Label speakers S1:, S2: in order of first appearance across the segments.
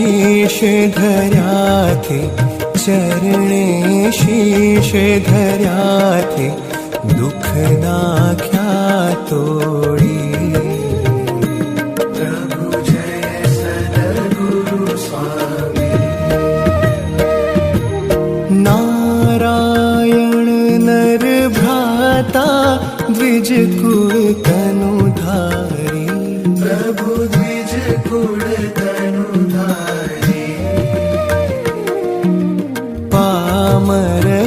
S1: शीश धर्याथे चरणे शीश धर्याथे दुख नाख्या तोड़ी। प्रभु जय सद्गुरु स्वामी। नारायण नर भ्राता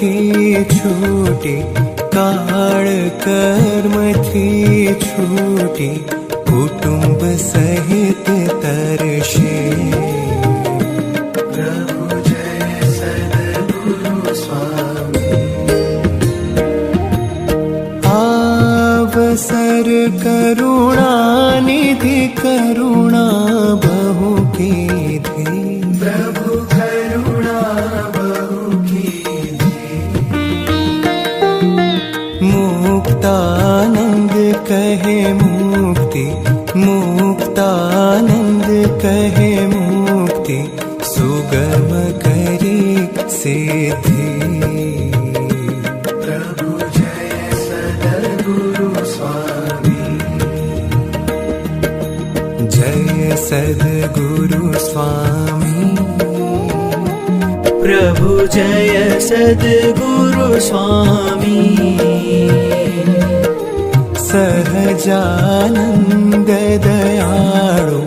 S1: कर्मथी छूटी काळ कर्मथी छूटी कुटुंब सहित तरशे। प्रभु जय सद्गुरु स्वामी। आवसर करुणा निधि करुणा बहु कीधी मुक्ति मुक्तानंद कहे मुक्ति सुगम करी सिद्धि। प्रभु जय सद्गुरु स्वामी। जय सद्गुरु स्वामी।
S2: प्रभु जय सदगुरु स्वामी।
S1: सहजानन्द दयाळु